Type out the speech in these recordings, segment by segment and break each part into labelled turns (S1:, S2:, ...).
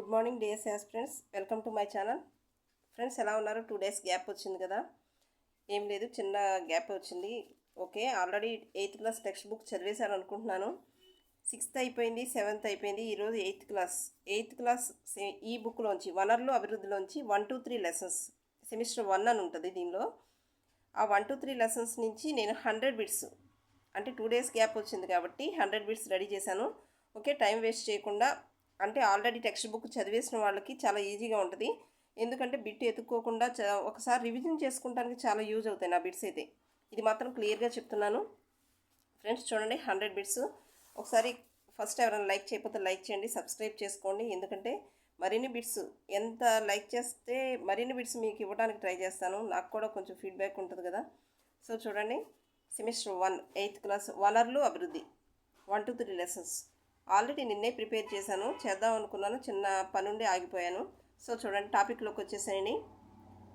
S1: Good morning dear as friends welcome to my channel friends ఎలా ఉన్నారు? Two days gap వచ్చింది కదా? ఏం లేదు చిన్న గ్యాప్ వచ్చింది. Okay already eighth class text book చదివేశాను అనుకుంటున్నాను. సిక్స్త్ అయిపోయింది సెవెంత్ అయిపోయింది ఈరోజు ఎయిత్ క్లాస్ ఎయిత్ క్లాస్ ఈ బుక్లోంచి వనరులు అభివృద్ధిలోంచి one two three lessons semester one అని ఉంటుంది దీనిలో. ఆ వన్ టూ త్రీ లెసన్స్ నుంచి నేను హండ్రెడ్ బిట్స్ అంటే టూ డేస్ గ్యాప్ వచ్చింది కాబట్టి హండ్రెడ్ బిట్స్ రెడీ చేశాను. ఓకే టైం వేస్ట్ చేయకుండా అంటే ఆల్రెడీ టెక్స్ట్ బుక్ చదివేసిన వాళ్ళకి చాలా ఈజీగా ఉంటుంది. ఎందుకంటే బిట్ ఎత్తుక్కోకుండా చ- ఒకసారి రివిజన్ చేసుకుంటానికి చాలా యూజ్ అవుతాయి నా బిట్స్ అయితే. ఇది మాత్రం క్లియర్గా చెప్తున్నాను. ఫ్రెండ్స్ చూడండి హండ్రెడ్ బిట్స్. ఒకసారి ఫస్ట్ ఎవరైనా లైక్ చేయకపోతే లైక్ చేయండి సబ్స్క్రైబ్ చేసుకోండి. ఎందుకంటే మరిన్ని బిట్స్ ఎంత లైక్ చేస్తే మరిన్ని బిట్స్ మీకు ఇవ్వడానికి ట్రై చేస్తాను. నాకు కూడా కొంచెం ఫీడ్బ్యాక్ ఉంటుంది కదా. సో చూడండి సెమిస్టర్ వన్ ఎయిత్ క్లాస్ వనరులు అభివృద్ధి. One two three lessons. Already నిన్నే ప్రిపేర్ చేశాను చేద్దాం అనుకున్నాను చిన్న పనుండి ఆగిపోయాను. సో చూడండి టాపిక్లోకి వచ్చేసాయని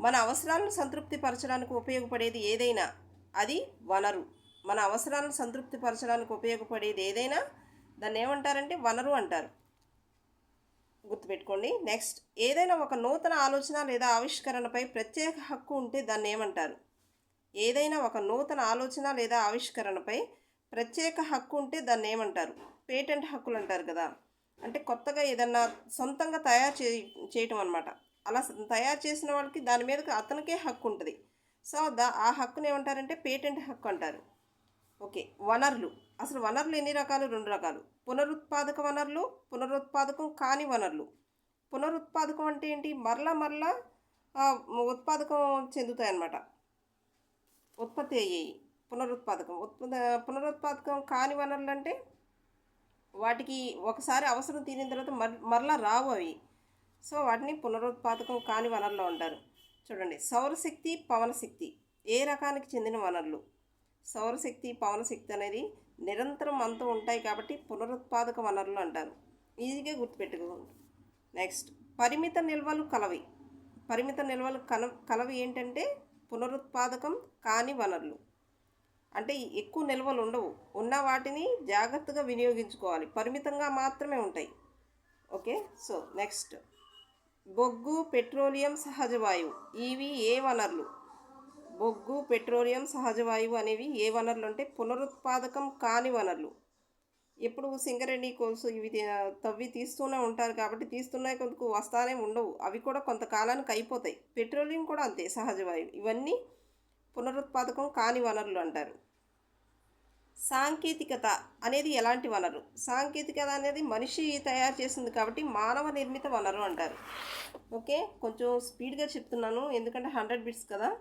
S1: మన అవసరాలను సంతృప్తి పరచడానికి ఉపయోగపడేది ఏదైనా అది వనరు. మన అవసరాలను సంతృప్తి పరచడానికి ఉపయోగపడేది ఏదైనా దాన్ని ఏమంటారంటే వనరు అంటారు. గుర్తుపెట్టుకోండి. నెక్స్ట్ ఏదైనా ఒక నూతన ఆలోచన లేదా ఆవిష్కరణపై ప్రత్యేక హక్కు ఉంటే దాన్ని ఏమంటారు? ఏదైనా ఒక నూతన ఆలోచన లేదా ఆవిష్కరణపై ప్రత్యేక హక్కు ఉంటే దాన్ని ఏమంటారు? పేటెంట్ హక్కులు అంటారు కదా. అంటే కొత్తగా ఏదన్నా సొంతంగా తయారు చే చేయటం అనమాట అలా తయారు చేసిన వాళ్ళకి దాని మీద అతనికే హక్కు ఉంటుంది. సో దా ఆ హక్కుని ఏమంటారంటే పేటెంట్ హక్కు అంటారు. ఓకే వనరులు. అసలు వనరులు ఎన్ని రకాలు? రెండు రకాలు. పునరుత్పాదక వనరులు పునరుత్పాదకం కాని వనరులు. పునరుత్పాదకం అంటే ఏంటి? మరలా మరలా ఉత్పాదకం చెందుతాయి అన్నమాట. ఉత్పత్తి అయ్యాయి. పునరుత్పాదకం. ఉత్ప పునరుత్పాదకం కాని వనరులు అంటే వాటికి ఒకసారి అవసరం తీరిన తర్వాత మర్ మరలా రావు అవి. సో వాటిని పునరుత్పాదకం కాని వనరులు అంటారు చూడండి సౌరశక్తి పవనశక్తి ఏ రకానికి చెందిన వనరులు? సౌరశక్తి పవనశక్తి అనేది నిరంతరం అంతా ఉంటాయి కాబట్టి పునరుత్పాదక వనరులు అంటారు. ఈజీగా గుర్తుపెట్టుకోండి. నెక్స్ట్ పరిమిత నిల్వలు కలవి. పరిమిత నిల్వలు కల కలవి ఏంటంటే పునరుత్పాదకం కాని వనరులు. అంటే ఎక్కువ నిల్వలు ఉండవు. ఉన్న వాటిని జాగ్రత్తగా వినియోగించుకోవాలి. పరిమితంగా మాత్రమే ఉంటాయి. ఓకే? So next. బొగ్గు పెట్రోలియం సహజ వాయువు. ఇవి ఏ వనరులు? బొగ్గు పెట్రోలియం సహజ వాయువు అనేవి ఏ వనరులు అంటే పునరుత్పాదకం కాని వనరులు. ఎప్పుడు సింగరేణి కోల్స్ ఇవి తవ్వి తీస్తూనే ఉంటారు కాబట్టి తీస్తున్నాయి కొందుకు వస్తానే ఉండవు. అవి కూడా కొంతకాలానికి అయిపోతాయి. పెట్రోలియం కూడా అంతే సహజ వాయువు. ఇవన్నీ పునరుత్పాదకం కాని వనరులు అంటారు. సాంకేతికత అనేది ఎలాంటి వనరు? సాంకేతికత అనేది మనిషి తయారు చేసింది కాబట్టి మానవ నిర్మిత వనరు అంటారు. ఓకే? కొంచెం స్పీడ్గా చెప్తున్నాను. ఎందుకంటే హండ్రెడ్ బిట్స్ కదా?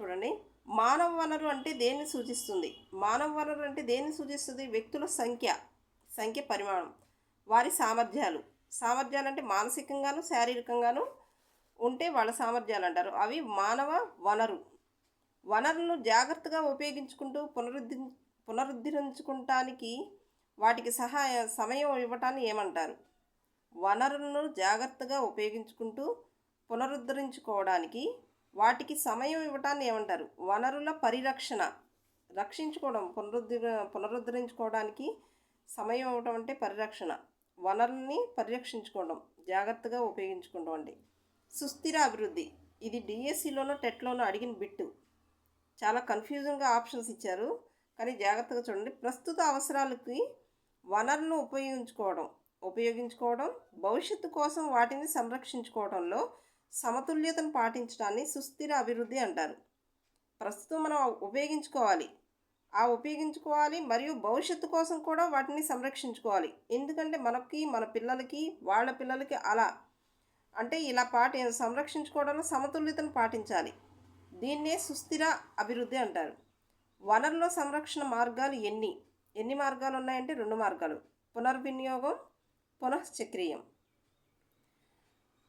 S1: చూడండి. మానవ వనరు అంటే దేన్ని సూచిస్తుంది? మానవ వనరు అంటే దేన్ని సూచిస్తుంది? వ్యక్తుల సంఖ్య సంఖ్య పరిమాణం వారి సామర్థ్యాలు. సామర్థ్యాలు అంటే మానసికంగాను శారీరకంగాను ఉంటే వాళ్ళ సామర్థ్యాలు అంటారు. అవి మానవ వనరు. వనరులను జాగ్రత్తగా ఉపయోగించుకుంటూ పునరుద్ధి పునరుద్ధరించుకుంటానికి వాటికి సహాయ సమయం ఇవ్వటాన్ని ఏమంటారు? వనరులను జాగ్రత్తగా ఉపయోగించుకుంటూ పునరుద్ధరించుకోవడానికి వాటికి సమయం ఇవ్వటాన్ని ఏమంటారు? వనరుల పరిరక్షణ రక్షించుకోవడం పునరుద్ధి పునరుద్ధరించుకోవడానికి సమయం ఇవ్వటం అంటే పరిరక్షణ. వనరుల్ని పరిరక్షించుకోవడం జాగ్రత్తగా ఉపయోగించుకోవడం అండి సుస్థిర అభివృద్ధి ఇది డిఎస్సిలోనో టెట్లోనో అడిగిన బిట్టు. చాలా కన్ఫ్యూజన్గా ఆప్షన్స్ ఇచ్చారు. కానీ జాగ్రత్తగా చూడండి. ప్రస్తుత అవసరాలకి వనరులను ఉపయోగించుకోవడం ఉపయోగించుకోవడం భవిష్యత్తు కోసం వాటిని సంరక్షించుకోవడంలో సమతుల్యతను పాటించడాన్ని సుస్థిర అభివృద్ధి అంటారు. ప్రస్తుతం మనం ఉపయోగించుకోవాలి. ఆ ఉపయోగించుకోవాలి మరియు భవిష్యత్తు కోసం కూడా వాటిని సంరక్షించుకోవాలి. ఎందుకంటే మనకి మన పిల్లలకి వాళ్ళ పిల్లలకి అలా అంటే ఇలా పాటి సంరక్షించుకోవడంలో సమతుల్యతను పాటించాలి. దీన్నే సుస్థిర అభివృద్ధి అంటారు. వనరుల సంరక్షణ మార్గాలు ఎన్ని? ఎన్ని మార్గాలు ఉన్నాయంటే రెండు మార్గాలు. పునర్వినియోగం పునశ్చక్రీయం.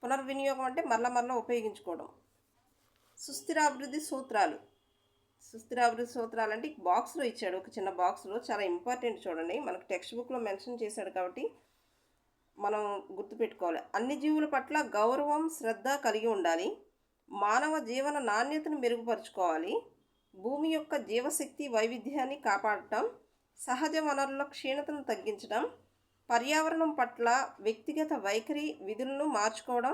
S1: పునర్వినియోగం అంటే మరల మరల ఉపయోగించుకోవడం. సుస్థిర అభివృద్ధి సూత్రాలు. సుస్థిర అభివృద్ధి సూత్రాలు అంటే బాక్స్లో ఇచ్చాడు. ఒక చిన్న బాక్స్లో చాలా ఇంపార్టెంట్ చూడండి. మనకు టెక్స్ట్ బుక్లో మెన్షన్ చేశాడు కాబట్టి మనం గుర్తుపెట్టుకోవాలి. అన్ని జీవుల పట్ల గౌరవం శ్రద్ధ కలిగి ఉండాలి. మానవ జీవన నాణ్యతను మెరుగుపరుచుకోవాలి. భూమి యొక్క జీవశక్తి వైవిధ్యాన్ని కాపాడటం సహజ వనరుల క్షీణతను తగ్గించడం పర్యావరణం పట్ల వ్యక్తిగత వైఖరి విధులను మార్చుకోవడం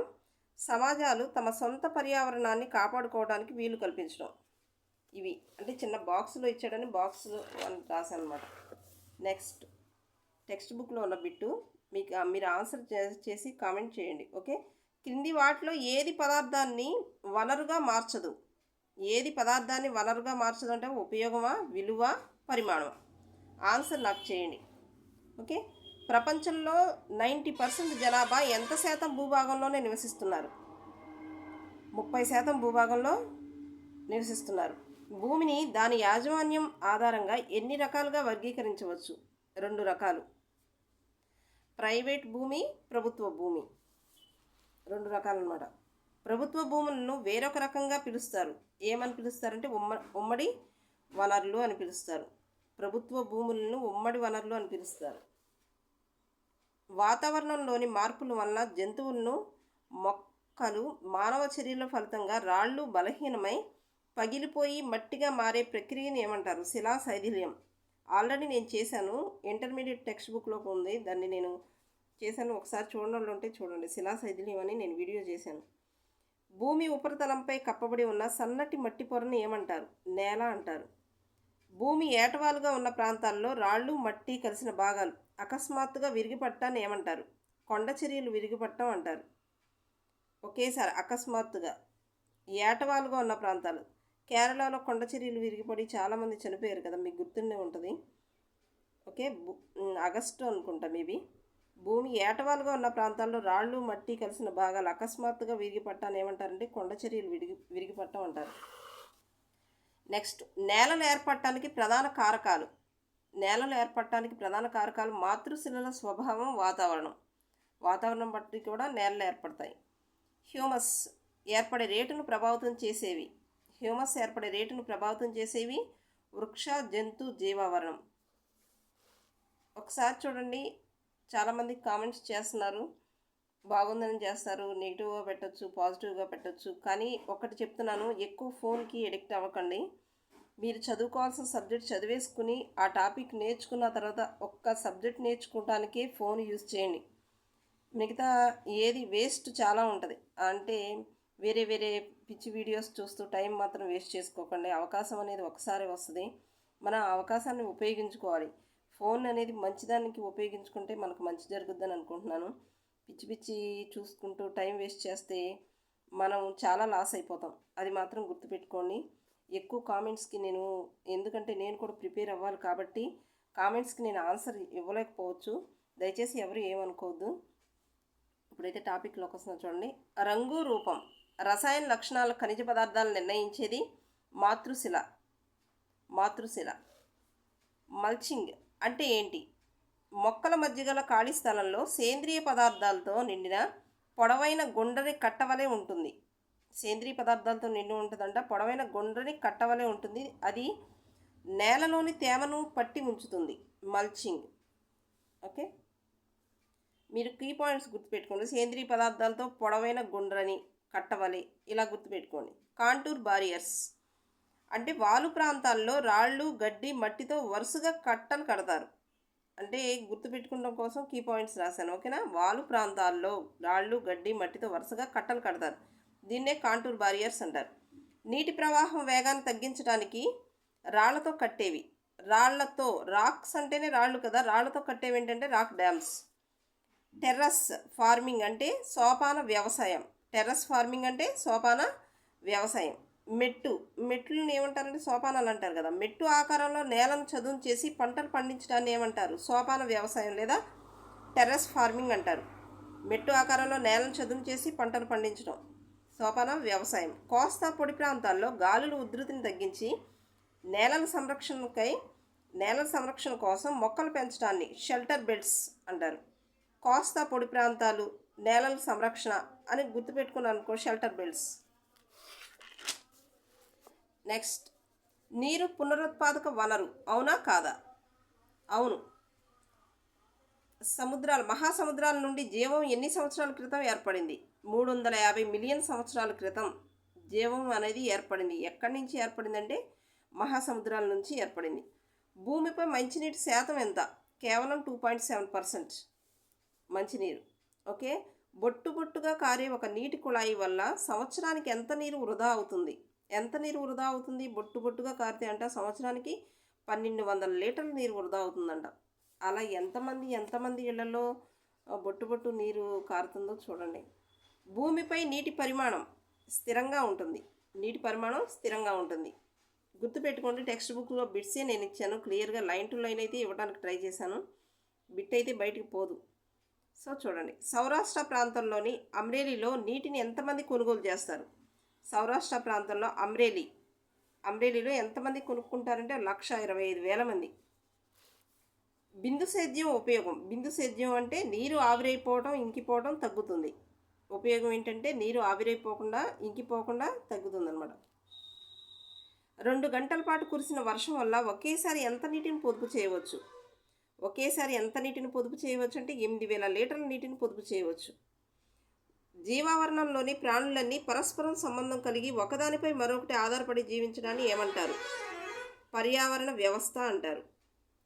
S1: సమాజాలు తమ సొంత పర్యావరణాన్ని కాపాడుకోవడానికి వీలు కల్పించడం. ఇవి అంటే చిన్న బాక్స్లో ఇచ్చాడని బాక్స్లో అని రాశానమాట నెక్స్ట్ టెక్స్ట్ బుక్లో ఉన్న బిట్టు మీకు మీరు ఆన్సర్ చేసి కామెంట్ చేయండి. ఓకే? క్రింది వాటిలో ఏది పదార్థాన్ని వనరుగా మార్చదు? ఏది పదార్థాన్ని వనరుగా మార్చదు అంటే ఉపయోగమా విలువ పరిమాణమా? ఆన్సర్ నాకు చేయండి. ఓకే? ప్రపంచంలో నైంటీ పర్సెంట్ జనాభా ఎంత శాతం భూభాగంలోనే నివసిస్తున్నారు? ముప్పై శాతం భూభాగంలో నివసిస్తున్నారు. భూమిని దాని యాజమాన్యం ఆధారంగా ఎన్ని రకాలుగా వర్గీకరించవచ్చు? రెండు రకాలు. ప్రైవేట్ భూమి ప్రభుత్వ భూమి. రెండు రకాలన్నమాట. ప్రభుత్వ భూములను వేరొక రకంగా పిలుస్తారు. ఏమని పిలుస్తారంటే ఉమ్మ ఉమ్మడి వనరులు అని పిలుస్తారు. ప్రభుత్వ భూములను ఉమ్మడి వనరులు అని పిలుస్తారు. వాతావరణంలోని మార్పుల వలన జంతువులను మొక్కలు మానవ చర్యల ఫలితంగా రాళ్ళు బలహీనమై పగిలిపోయి మట్టిగా మారే ప్రక్రియని ఏమంటారు? శిలా శైథిల్యం ఆల్రెడీ నేను చేశాను. ఇంటర్మీడియట్ టెక్స్ట్ బుక్లో ఉంది. దాన్ని నేను చేశాను ఒకసారి చూడండి ఉంటే చూడండి. శిలా శైథిల్యం అని నేను వీడియో చేశాను. భూమి ఉపరితలంపై కప్పబడి ఉన్న సన్నటి మట్టి పొరని ఏమంటారు? నేల అంటారు. భూమి ఏటవాలుగా ఉన్న ప్రాంతాల్లో రాళ్ళు మట్టి కలిసిన భాగాలు అకస్మాత్తుగా విరిగిపట్టాన్ని ఏమంటారు? కొండ చర్యలు విరిగిపట్టం అంటారు. ఒకేసారి అకస్మాత్తుగా. ఏటవాలుగా ఉన్న ప్రాంతాలు. కేరళలో కొండ చర్యలు విరిగిపడి చాలామంది చనిపోయారు కదా మీకు గుర్తుండే ఉంటుంది. ఓకే ఆగస్టు అనుకుంటా మేబీ. భూమి ఏటవాలుగా ఉన్న ప్రాంతాల్లో రాళ్ళు మట్టి కలిసిన భాగాలు అకస్మాత్తుగా విరిగిపట్టాన్ని ఏమంటారంటే కొండ చర్యలు విరిగి విరిగిపట్టం అంటారు నెక్స్ట్ నేలలు ఏర్పడటానికి ప్రధాన కారకాలు. నేలలు ఏర్పడటానికి ప్రధాన కారకాలు మాతృశిలల స్వభావం వాతావరణం. వాతావరణం బట్టి కూడా నేలలు ఏర్పడతాయి. హ్యూమస్ ఏర్పడే రేటును ప్రభావితం చేసేవి. హ్యూమస్ ఏర్పడే రేటును ప్రభావితం చేసేవి వృక్ష జంతు జీవావరణం. ఒకసారి చూడండి. చాలామంది కామెంట్స్ చేస్తున్నారు. బాగుందని చేస్తారు. నెగిటివ్గా పెట్టచ్చు పాజిటివ్గా పెట్టచ్చు. కానీ ఒకటి చెప్తున్నాను ఎక్కువ ఫోన్కి ఎడిక్ట్ అవ్వకండి. మీరు చదువుకోవాల్సిన సబ్జెక్ట్ చదివేసుకుని ఆ టాపిక్ నేర్చుకున్న తర్వాత ఒక్క సబ్జెక్ట్ నేర్చుకోవటానికే ఫోన్ యూజ్ చేయండి. మిగతా ఏది వేస్ట్ చాలా ఉంటుంది. అంటే వేరే వేరే పిచ్చి వీడియోస్ చూస్తూ టైం మాత్రం వేస్ట్ చేసుకోకండి. అవకాశం అనేది ఒకసారి వస్తుంది. మన అవకాశాన్ని ఉపయోగించుకోవాలి. ఫోన్ అనేది మంచిదానికి ఉపయోగించుకుంటే మనకు మంచి జరుగుద్దని అనుకుంటున్నాను. పిచ్చి పిచ్చి చూసుకుంటూ టైం వేస్ట్ చేస్తే మనం చాలా లాస్ అయిపోతాం. అది మాత్రం గుర్తుపెట్టుకోండి. ఎక్కువ కామెంట్స్కి నేను ఎందుకంటే నేను కూడా ప్రిపేర్ అవ్వాలి కాబట్టి కామెంట్స్కి నేను ఆన్సర్ ఇవ్వలేకపోవచ్చు. దయచేసి ఎవరు ఏమనుకోవద్దు. ఇప్పుడైతే టాపిక్లోకి వస్తున్నా చూడండి. రంగు రూపం రసాయన లక్షణాల ఖనిజ పదార్థాలు నిర్ణయించేది మాతృశిల మాతృశిల మల్చింగ్. అంటే ఏంటి? మొక్కల మధ్య గల ఖాళీ స్థలంలో సేంద్రియ పదార్థాలతో నిండిన పొడవైన గుండ్రని కట్టవలే ఉంటుంది. సేంద్రియ పదార్థాలతో నిండి ఉంటుందంట. పొడవైన గుండ్రని కట్టవలే ఉంటుంది. అది నేలలోని తేమను పట్టి ఉంచుతుంది మల్చింగ్. ఓకే? మీరు కీ పాయింట్స్ గుర్తుపెట్టుకోండి. సేంద్రియ పదార్థాలతో పొడవైన గుండ్రని కట్టవలే. ఇలా గుర్తుపెట్టుకోండి. Contour barriers. అంటే వాలు ప్రాంతాల్లో రాళ్ళు గడ్డి మట్టితో వరుసగా కట్టలు కడతారు. అంటే గుర్తుపెట్టుకోవడం కోసం కీ పాయింట్స్ రాశాను. ఓకేనా? వాలు ప్రాంతాల్లో రాళ్ళు గడ్డి మట్టితో వరుసగా కట్టలు కడతారు. దీన్నే కాంటూర్ బారియర్స్ అంటారు. నీటి ప్రవాహం వేగాన్ని తగ్గించడానికి రాళ్ళతో కట్టేవి. రాళ్ళతో రాక్స్ అంటేనే రాళ్ళు కదా. రాళ్ళతో కట్టేవి ఏంటంటే రాక్ డ్యామ్స్. టెర్రస్ ఫార్మింగ్ అంటే సోపాన వ్యవసాయం. టెర్రస్ ఫార్మింగ్ అంటే సోపాన వ్యవసాయం. మెట్టు మెట్లను ఏమంటారంటే సోపానాలు అంటారు కదా. మెట్టు ఆకారంలో నేలను చదును చేసి పంటలు పండించడాన్ని ఏమంటారు? సోపాన వ్యవసాయం లేదా టెర్రస్ ఫార్మింగ్ అంటారు. మెట్టు ఆకారంలో నేలను చదును చేసి పంటలు పండించడం సోపాన వ్యవసాయం. కోస్తా పొడి ప్రాంతాల్లో గాలుల ఉధృతిని తగ్గించి నేలల సంరక్షణకై నేలల సంరక్షణ కోసం మొక్కలు పెంచడాన్ని షెల్టర్ బెడ్స్ అంటారు. కోస్తా పొడి ప్రాంతాలు నేలల సంరక్షణ అని గుర్తుపెట్టుకున్నాను అనుకో షెల్టర్ బెడ్స్. నెక్స్ట్ నీరు పునరుత్పాదక వనరు అవునా కాదా? అవును. సముద్రాలు మహాసముద్రాల నుండి జీవం ఎన్ని సంవత్సరాల క్రితం ఏర్పడింది? మూడు వందల యాభై మిలియన్ సంవత్సరాల క్రితం జీవం అనేది ఏర్పడింది. ఎక్కడి నుంచి ఏర్పడిందంటే మహాసముద్రాల నుంచి ఏర్పడింది. భూమిపై మంచినీటి శాతం ఎంత? కేవలం టూ పాయింట్ సెవెన్ పర్సెంట్ మంచినీరు. ఓకే? బొట్టు బొట్టుగా కారే ఒక నీటి కుళాయి వల్ల సంవత్సరానికి ఎంత నీరు వృధా అవుతుంది? ఎంత నీరు వృధా అవుతుంది? బొట్టు బొట్టుగా కారితే అంట సంవత్సరానికి పన్నెండు వందల లీటర్ల నీరు వృధా అవుతుందంట. అలా ఎంతమంది ఎంతమంది ఇళ్ళలో బొట్టు బొట్టు నీరు కారుతుందో చూడండి. భూమిపై నీటి పరిమాణం స్థిరంగా ఉంటుంది. నీటి పరిమాణం స్థిరంగా ఉంటుంది. గుర్తుపెట్టుకోండి టెక్స్ట్ బుక్లో బిట్సే నేను ఇచ్చాను. క్లియర్గా లైన్ టు లైన్ అయితే ఇవ్వడానికి ట్రై చేశాను. బిట్ అయితే బయటికి పోదు. సో చూడండి. సౌరాష్ట్ర ప్రాంతంలోని అమ్రేలీలో నీటిని ఎంతమంది కొనుగోలు చేస్తారు? సౌరాష్ట్ర ప్రాంతంలో అమ్రేలీ. అమ్రేలీలో ఎంతమంది కొనుక్కుంటారంటే లక్ష ఇరవై ఐదు వేల మంది. బిందు సేద్యం ఉపయోగం. బిందు సేద్యం అంటే నీరు ఆవిరైపోవడం ఇంకిపోవడం తగ్గుతుంది. ఉపయోగం ఏంటంటే నీరు ఆవిరైపోకుండా ఇంకిపోకుండా తగ్గుతుంది అనమాట రెండు గంటల పాటు కురిసిన వర్షం వల్ల ఒకేసారి ఎంత నీటిని పొదుపు చేయవచ్చు? ఒకేసారి ఎంత నీటిని పొదుపు చేయవచ్చు అంటే ఎనిమిది వేల లీటర్ల నీటిని పొదుపు చేయవచ్చు. జీవావరణంలోని ప్రాణులన్నీ పరస్పరం సంబంధం కలిగి ఒకదానిపై మరొకటి ఆధారపడి జీవించడాన్ని ఏమంటారు? పర్యావరణ వ్యవస్థ అంటారు.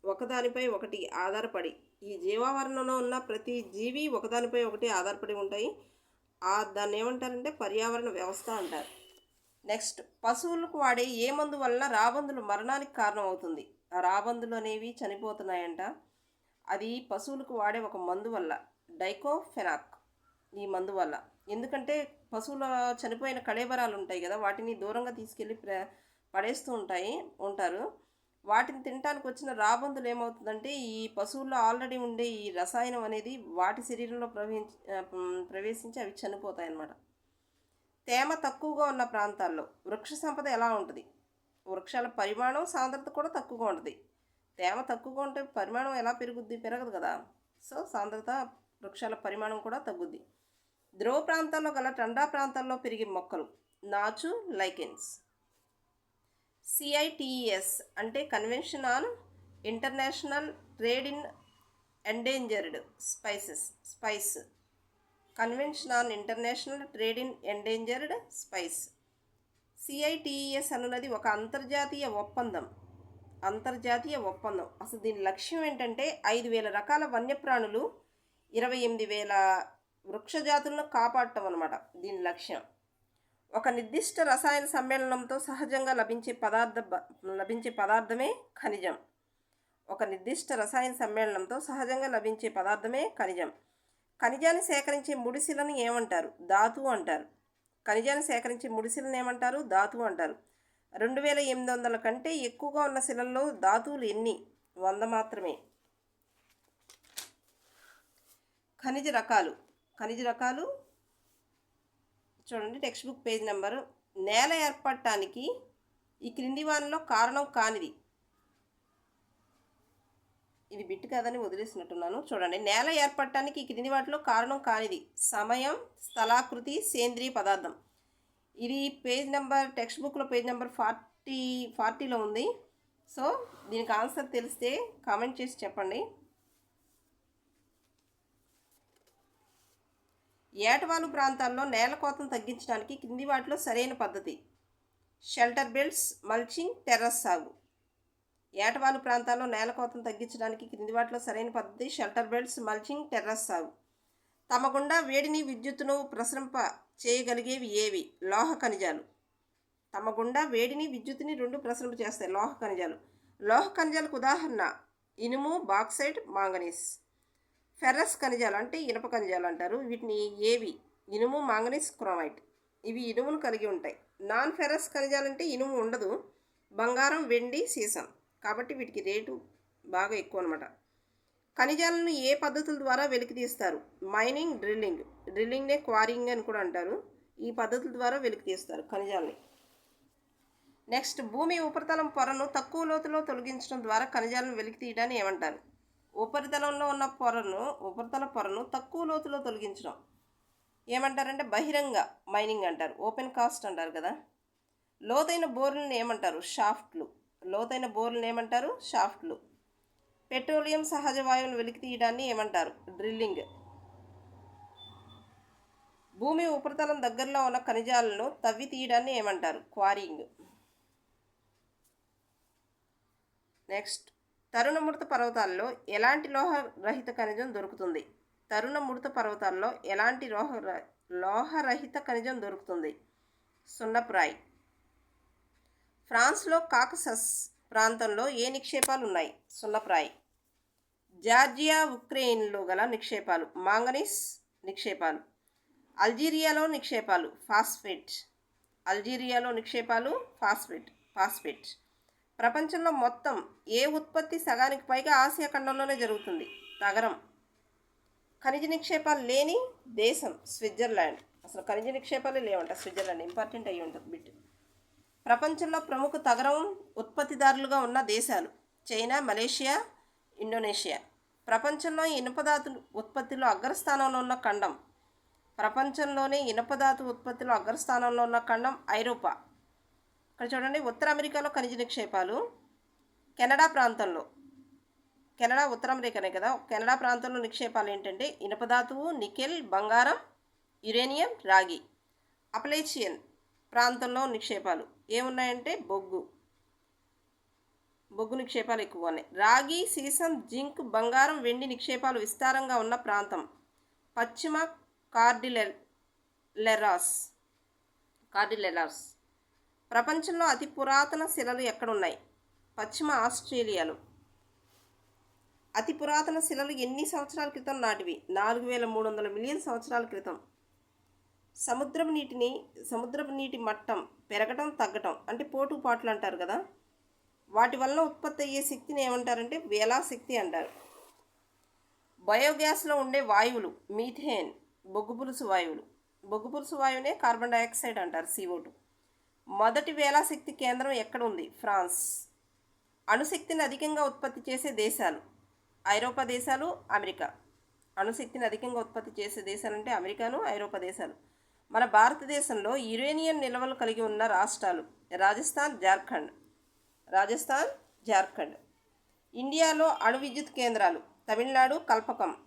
S1: ఒకదానిపై ఒకటి ఆధారపడి. ఈ జీవావరణంలో ఉన్న ప్రతి జీవి ఒకదానిపై ఒకటి ఆధారపడి ఉంటాయి. ఆ దాన్ని ఏమంటారంటే పర్యావరణ వ్యవస్థ అంటారు. నెక్స్ట్ పశువులకు వాడే ఏ మందు వల్ల రాబందులు మరణానికి కారణం అవుతుంది ఆ రాబందులు అనేవి చనిపోతున్నాయంట. అది పశువులకు వాడే ఒక మందు వల్ల డైకోఫెనాక్. ఈ మందు వల్ల. ఎందుకంటే పశువుల చనిపోయిన కళేబరాలు ఉంటాయి కదా వాటిని దూరంగా తీసుకెళ్ళి పడేస్తూ ఉంటాయి ఉంటారు. వాటిని తినటానికి వచ్చిన రాబందులు ఏమవుతుందంటే ఈ పశువుల్లో ఆల్రెడీ ఉండే ఈ రసాయనం అనేది వాటి శరీరంలో ప్రవహించి ప్రవేశించి అవి చనిపోతాయి అన్నమాట. తేమ తక్కువగా ఉన్న ప్రాంతాల్లో వృక్ష సంపద ఎలా ఉంటుంది? వృక్షాల పరిమాణం సాంద్రత కూడా తక్కువగా ఉంటుంది. తేమ తక్కువగా ఉంటే పరిమాణం ఎలా పెరుగుద్ది? పెరగదు కదా. సో సాంద్రత వృక్షాల పరిమాణం కూడా తగ్గుద్ది. ధ్రువ ప్రాంతాల్లో గల టండా ప్రాంతాల్లో పెరిగే మొక్కలు నాచు లైకెన్స్. సిఐటిఈఎస్ అంటే convention on international trade in endangered spices spice. Convention on international trade in endangered spice. CITES అన్నది ఒక అంతర్జాతీయ ఒప్పందం. అంతర్జాతీయ ఒప్పందం. అసలు దీని లక్ష్యం ఏంటంటే ఐదు వేల రకాల వన్యప్రాణులు ఇరవై ఎనిమిది వేల వృక్షజాతులను కాపాడటం అనమాట దీని లక్ష్యం. ఒక నిర్దిష్ట రసాయన సమ్మేళనంతో సహజంగా లభించే పదార్థ లభించే పదార్థమే ఖనిజం. ఒక నిర్దిష్ట రసాయన సమ్మేళనంతో సహజంగా లభించే పదార్థమే ఖనిజం. ఖనిజాన్ని సేకరించే ముడిసిలను ఏమంటారు? ధాతువు అంటారు. ఖనిజాన్ని సేకరించే ముడిసిలను ఏమంటారు? ధాతువు అంటారు. రెండు వేల ఎనిమిది వందల కంటే ఎక్కువగా ఉన్న శిలల్లో ధాతువులు ఎన్ని? వంద మాత్రమే. ఖనిజ రకాలు. ఖనిజ రకాలు. చూడండి టెక్స్ట్ బుక్ పేజ్ నెంబరు. నేల ఏర్పడటానికి ఈ క్రింది వానలో కారణం కానిది. ఇది బిట్ కాదని వదిలేసినట్టున్నాను. చూడండి నేల ఏర్పడటానికి ఈ క్రింది వాటిలో కారణం కానిది. సమయం స్థలాకృతి సేంద్రియ పదార్థం. ఇది పేజ్ నెంబర్ టెక్స్ట్ బుక్లో పేజ్ నెంబర్ ఫార్టీ ఫార్టీలో ఉంది. సో దీనికి ఆన్సర్ తెలిస్తే కామెంట్ చేసి చెప్పండి. ఏటవాలు ప్రాంతాల్లో నేల కోతను తగ్గించడానికి కింది వాటిలో సరైన పద్ధతి. షెల్టర్ బెల్ట్స్ మల్చింగ్ టెర్రస్ సాగు. ఏటవాలు ప్రాంతాల్లో నేల కోతను తగ్గించడానికి క్రింది వాటిలో సరైన పద్ధతి షెల్టర్ బెల్ట్స్ మల్చింగ్ టెర్రస్ సాగు. తమ గుండా వేడిని విద్యుత్తును ప్రసరింప చేయగలిగేవి ఏవి? లోహ ఖనిజాలు. తమ గుండా వేడిని విద్యుత్తుని రెండు ప్రసరింప చేస్తాయి లోహ ఖనిజాలు. లోహ ఖనిజాలకు ఉదాహరణ ఇనుము బాక్సైడ్ మాంగనీస్. ఫెర్రస్ ఖనిజాలు అంటే ఇనుప ఖనిజాలు అంటారు. వీటిని ఏవి ఇనుము మాంగనీస్ క్రోమైట్ ఇవి ఇనుమును కలిగి ఉంటాయి. నాన్ ఫెర్రస్ ఖనిజాలు అంటే ఇనుము ఉండదు. బంగారం వెండి సీసం. కాబట్టి వీటికి రేటు బాగా ఎక్కువ అనమాట ఖనిజాలను ఏ పద్ధతుల ద్వారా వెలికి తీస్తారు? Mining drilling. డ్రిల్లింగ్నే క్వారింగ్ అని కూడా అంటారు. ఈ పద్ధతుల ద్వారా వెలికి తీస్తారు ఖనిజాలని. నెక్స్ట్ భూమి ఉపరితలం పొరను తక్కువ లోతులో తొలగించడం ద్వారా ఖనిజాలను వెలికి తీయడాన్ని ఏమంటారు? ఉపరితలంలో ఉన్న పొరను ఉపరితల పొరను తక్కువ లోతులో తొలగించడం. ఏమంటారంటే బహిరంగ మైనింగ్ అంటారు. ఓపెన్ కాస్ట్ అంటారు కదా. లోతైన బోర్లను ఏమంటారు? షాఫ్ట్లు. లోతైన బోర్లను ఏమంటారు? షాఫ్ట్లు. పెట్రోలియం సహజ వాయువును వెలికి తీయడాన్ని ఏమంటారు? డ్రిల్లింగ్. భూమి ఉపరితలం దగ్గరలో ఉన్న ఖనిజాలను తవ్వి తీయడాన్ని ఏమంటారు? క్వారింగ్. నెక్స్ట్. తరుణమృత పర్వతాల్లో ఎలాంటి లోహ రహిత ఖనిజం దొరుకుతుంది? తరుణమృత పర్వతాల్లో ఎలాంటి లోహ లోహరహిత ఖనిజం దొరుకుతుంది? సున్నప్రాయ్. ఫ్రాన్స్లో కాకసస్ ప్రాంతంలో ఏ నిక్షేపాలు ఉన్నాయి సున్నప్రాయ్. జార్జియా ఉక్రెయిన్లో గల నిక్షేపాలు మాంగనీస్ నిక్షేపాలు అల్జీరియాలో నిక్షేపాలు ఫాస్ఫేట్. అల్జీరియాలో నిక్షేపాలు ఫాస్ఫేట్ ఫాస్ఫేట్. ప్రపంచంలో మొత్తం ఏ ఉత్పత్తి సగానికి పైగా ఆసియా ఖండంలోనే జరుగుతుంది? తగరం ఖనిజ నిక్షేపాలు లేని దేశం స్విట్జర్లాండ్. అసలు ఖనిజ నిక్షేపాలు లేవంట స్విట్జర్లాండ్. ఇంపార్టెంట్ అయ్యి ఉంటుంది బిట్. ప్రపంచంలో ప్రముఖ తగరం ఉత్పత్తిదారులుగా ఉన్న దేశాలు చైనా మలేషియా ఇండోనేషియా. ప్రపంచంలో ఇనుపధాతు ఉత్పత్తిలో అగ్రస్థానంలో ఉన్న ఖండం. ప్రపంచంలోనే ఇనుపధాతు ఉత్పత్తిలో అగ్రస్థానంలో ఉన్న ఖండం ఐరోపా. ఇక్కడ చూడండి ఉత్తర అమెరికాలో ఖనిజ నిక్షేపాలు కెనడా ప్రాంతంలో. కెనడా ఉత్తర అమెరికానే కదా? కెనడా ప్రాంతంలో నిక్షేపాలు ఏంటంటే ఇనుపధాతువు నికెల్ బంగారం యురేనియం రాగి. అప్లేచియన్ ప్రాంతంలో నిక్షేపాలు ఏమున్నాయంటే బొగ్గు. బొగ్గు నిక్షేపాలు ఎక్కువ ఉన్నాయి. రాగి సీసం జింక్ బంగారం వెండి నిక్షేపాలు విస్తారంగా ఉన్న ప్రాంతం. పశ్చిమ కార్డిలెరాస్ కార్డిలెరాస్. ప్రపంచంలో అతి పురాతన శిలలు ఎక్కడున్నాయి? పశ్చిమ ఆస్ట్రేలియాలో. అతి పురాతన శిలలు ఎన్ని సంవత్సరాల క్రితం నాటివి? నాలుగు వేల మూడు వందల మిలియన్ సంవత్సరాల క్రితం. సముద్రపు నీటిని సముద్రపు నీటి మట్టం పెరగటం తగ్గటం అంటే పోటు పాటలు అంటారు కదా? వాటి వల్ల ఉత్పత్తి అయ్యే శక్తిని ఏమంటారంటే వేలా శక్తి అంటారు. బయోగ్యాస్లో ఉండే వాయువులు మీథేన్ బొగ్గు పులుసు వాయువులు. బొగ్గు పులుసు వాయువునే కార్బన్ డైఆక్సైడ్ అంటారు CO2 మొదటి వేలాశక్తి కేంద్రం ఎక్కడ ఉంది ఫ్రాన్స్. అణుశక్తిని అధికంగా ఉత్పత్తి చేసే దేశాలు ఐరోపా దేశాలు అమెరికా. అణుశక్తిని అధికంగా ఉత్పత్తి చేసే దేశాలంటే అమెరికాను ఐరోపా దేశాలు. మన భారతదేశంలో యురేనియం నిల్వలు కలిగి ఉన్న రాష్ట్రాలు రాజస్థాన్ జార్ఖండ్. రాజస్థాన్ జార్ఖండ్. ఇండియాలో అణు విద్యుత్ కేంద్రాలు తమిళనాడు కల్పకం.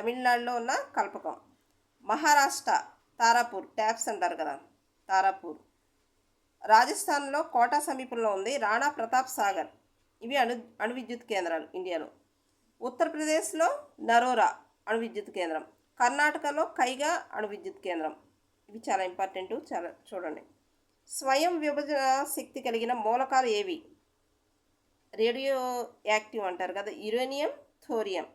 S1: తమిళనాడులో ఉన్న కల్పకం. మహారాష్ట్ర తారాపూర్. ట్యాప్స్ అంటారు కదా. తారాపూర్. రాజస్థాన్లో కోటా సమీపంలో ఉంది రాణా ప్రతాప్ సాగర్. ఇవి అణు అణు విద్యుత్ కేంద్రాలు ఇండియాలో. ఉత్తరప్రదేశ్లో నరోరా అణు విద్యుత్ కేంద్రం. కర్ణాటకలో కైగా అణు విద్యుత్ కేంద్రం. ఇవి చాలా ఇంపార్టెంట్ చాలా చూడండి. స్వయం విభజన శక్తి కలిగిన మూలకాలు ఏవి? రేడియో యాక్టివ్ అంటారు కదా యురేనియం థోరియం.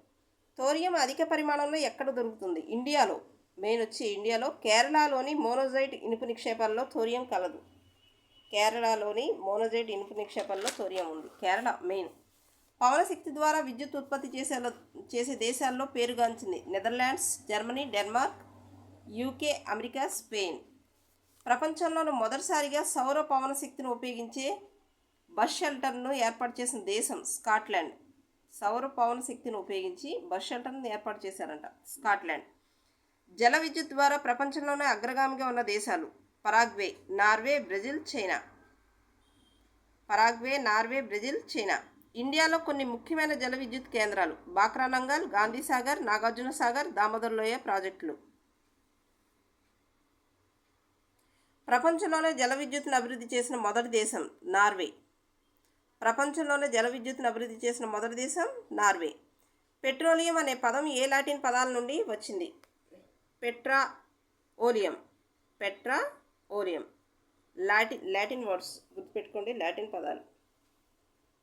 S1: థోరియం అధిక పరిమాణంలో ఎక్కడ దొరుకుతుంది? ఇండియాలో. మెయిన్ వచ్చి ఇండియాలో. కేరళలోని మోనోజైట్ ఇనుపు నిక్షేపాల్లో థోరియం కలదు. కేరళలోని మోనోజైట్ ఇనుపు నిక్షేపాల్లో థోరియం ఉంది. కేరళ మెయిన్. పవనశక్తి ద్వారా విద్యుత్ ఉత్పత్తి చేసే చేసే దేశాల్లో పేరుగాంచింది. Netherlands Germany Denmark UK America Spain. ప్రపంచంలోని మొదటిసారిగా సౌర పవన శక్తిని ఉపయోగించే బస్ షెల్టర్ను ఏర్పాటు చేసిన దేశం స్కాట్లాండ్. సౌర పవన శక్తిని ఉపయోగించి బస్ షెల్టర్ను ఏర్పాటు చేశారంట స్కాట్లాండ్. జల విద్యుత్ ద్వారా ప్రపంచంలోనే అగ్రగామిగా ఉన్న దేశాలు. Paraguay Norway Brazil China. Paraguay Norway Brazil China. ఇండియాలో కొన్ని ముఖ్యమైన జల విద్యుత్ కేంద్రాలు బాక్రానంగల్ గాంధీసాగర్ నాగార్జున సాగర్ ప్రాజెక్టులు. ప్రపంచంలోనే జల విద్యుత్ను అభివృద్ధి చేసిన మొదటి దేశం నార్వే. ప్రపంచంలోనే జల విద్యుత్ను అభివృద్ధి చేసిన మొదటి దేశం నార్వే. పెట్రోలియం అనే పదం ఏ లాటిన్ పదాల నుండి వచ్చింది? Petra oleum petra oleum. Latin Latin words గుర్తుపెట్టుకోండి లాటిన్ పదాలు.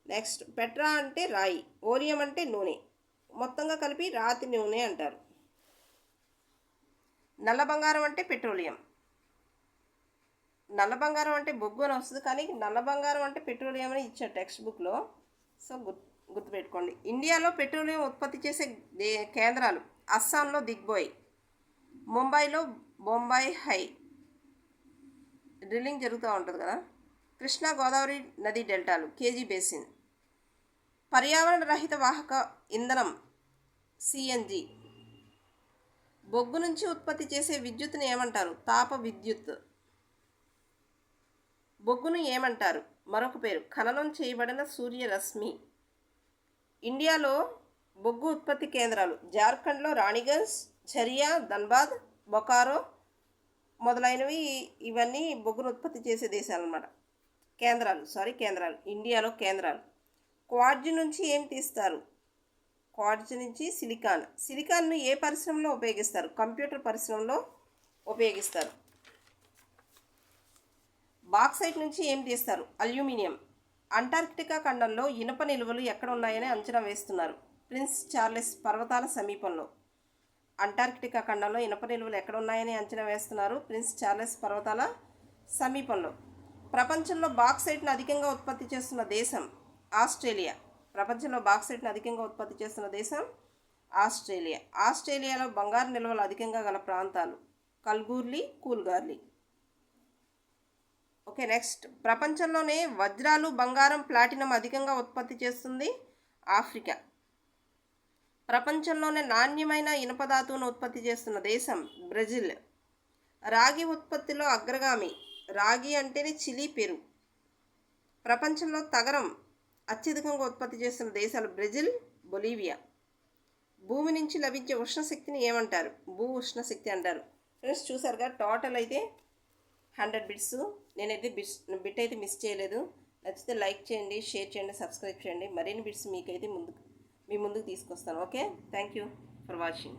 S1: నెక్స్ట్ పెట్రా అంటే రాయి ఓరియం అంటే నూనె. మొత్తంగా కలిపి రాతి నూనె అంటారు. నల్ల బంగారం అంటే పెట్రోలియం. నల్ల బంగారం అంటే బొగ్గు అని వస్తుంది కానీ నల్ల బంగారం అంటే పెట్రోలియం అని ఇచ్చారు టెక్స్ట్ బుక్లో. సో గుర్తు గుర్తుపెట్టుకోండి. ఇండియాలో పెట్రోలియం ఉత్పత్తి చేసే కేంద్రాలు అస్సాంలో దిగ్బోయ్ ముంబైలో బొంబాయి హై. డ్రిల్లింగ్ జరుగుతూ ఉంటుంది కదా? కృష్ణా గోదావరి నది డెల్టాలు కేజీ బేసిన్. పర్యావరణ రహిత వాహక ఇంధనం సిఎన్జి బొగ్గు నుంచి ఉత్పత్తి చేసే విద్యుత్ని ఏమంటారు? తాప విద్యుత్. బొగ్గును ఏమంటారు? మరొక పేరు ఖననం చేయబడిన సూర్యరశ్మి. ఇండియాలో బొగ్గు ఉత్పత్తి కేంద్రాలు జార్ఖండ్లో రాణిగంజ్ ఝరియా ధన్బాద్ బొకారో మొదలైనవి ఇవన్నీ బొగ్గును ఉత్పత్తి చేసే దేశాలు అన్నమాట కేంద్రాలు సారీ కేంద్రాలు ఇండియాలో కేంద్రాలు. క్వార్జ్ నుంచి ఏం తీస్తారు? క్వార్జ్ నుంచి సిలికాన్. సిలికాన్ను ఏ పరిశ్రమలో ఉపయోగిస్తారు? కంప్యూటర్ పరిశ్రమలో ఉపయోగిస్తారు. బాక్సైట్ నుంచి ఏం తీస్తారు? అల్యూమినియం. అంటార్కిటికా ఖండంలో ఇనుప నిల్వలు ఎక్కడ ఉన్నాయని అంచనా వేస్తున్నారు. ప్రిన్స్ చార్లెస్ పర్వతాల సమీపంలో. అంటార్కిటికా ఖండంలో ఇనుప నిలువలు ఎక్కడ ఉన్నాయని అంచనా వేస్తున్నారు ప్రిన్స్ చార్లెస్ పర్వతాల సమీపంలో. ప్రపంచంలో బాక్సైట్ను అధికంగా ఉత్పత్తి చేస్తున్న దేశం ఆస్ట్రేలియా. ప్రపంచంలో బాక్సైట్ను అధికంగా ఉత్పత్తి చేస్తున్న దేశం ఆస్ట్రేలియా. ఆస్ట్రేలియాలో బంగారు నిల్వలు అధికంగా గల ప్రాంతాలు కల్గూర్లి కూల్గార్లీ. Okay next. ప్రపంచంలోనే వజ్రాలు బంగారం ప్లాటినం అధికంగా ఉత్పత్తి చేస్తుంది ఆఫ్రికా. ప్రపంచంలోనే నాణ్యమైన ఇనుపధాతువును ఉత్పత్తి చేస్తున్న దేశం బ్రెజిల్. రాగి ఉత్పత్తిలో అగ్రగామి రాగి అంటేనే చిలీ పెరు. ప్రపంచంలో తగరం అత్యధికంగా ఉత్పత్తి చేస్తున్న దేశాలు బ్రెజిల్ బొలీవియా. భూమి నుంచి లభించే ఉష్ణశక్తిని ఏమంటారు? భూ ఉష్ణశక్తి అంటారు. ఫ్రెండ్స్ చూసారుగా? టోటల్ అయితే హండ్రెడ్ బిట్స్. నేనైతే బిట్స్ బిట్ అయితే మిస్ చేయలేదు. నచ్చితే లైక్ చేయండి షేర్ చేయండి సబ్స్క్రైబ్ చేయండి. మరిన్ని బిట్స్ మీకైతే ముందుకు మీ ముందుకు తీసుకొస్తాను. Okay? Thank you for watching